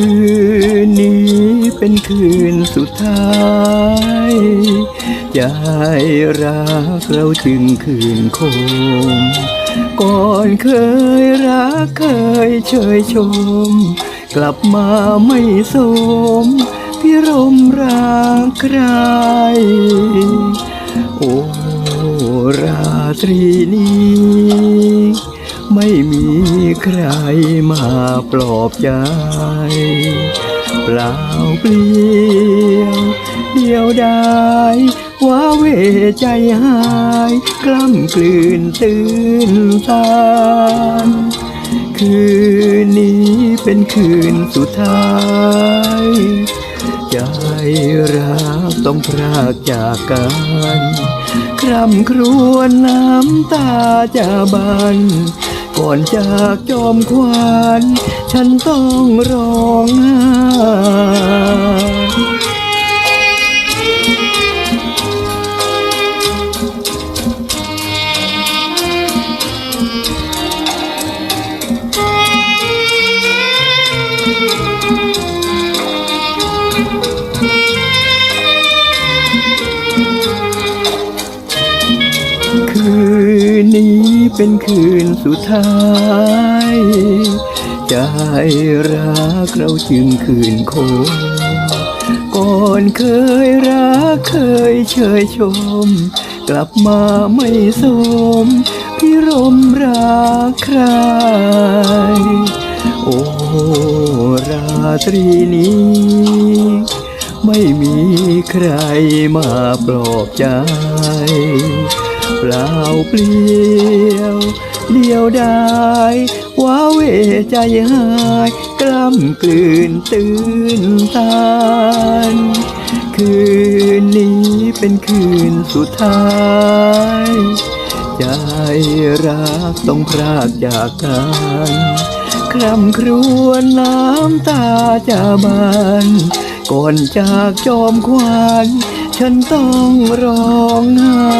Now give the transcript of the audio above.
คืนนี้เป็นคืนสุดท้ายใจรักเราจึงคืนคม ก่อนเคยรักเคยเชยชม กลับมาไม่สมพิรมรักใคร โอ้ราตรีนี้ ไม่มีใครมาปลอบใจ เปล่าเปลี่ยวเดียวดายว่าเวใจหายกล้ำกลืนตื่นตานคืนนี้เป็นคืนสุดท้าย ใจรักต้องพรากจากกันคร่ำครวญน้ำตาจะบัน ก่อนจากจอมควันฉันต้องร้องไห้ เป็นคืนสุดท้ายใจรักเราจึงคืนคงก่อนเคยรักเคยเชยชม กลับมาไม่สมพิรมรักใคร โอ้ราตรีนี้ ไม่มีใครมาปลอบใจ เปล่าเปลี่ยวเดียวดายว้าเวใจหายกล้ำกลืนตื่นตานคืนนี้เป็นคืนสุดท้ายใจรักต้องพรากจากกันคร่ำครวญน้ำตาจะบานก่อนจากจอมควันฉันต้องร้องไห้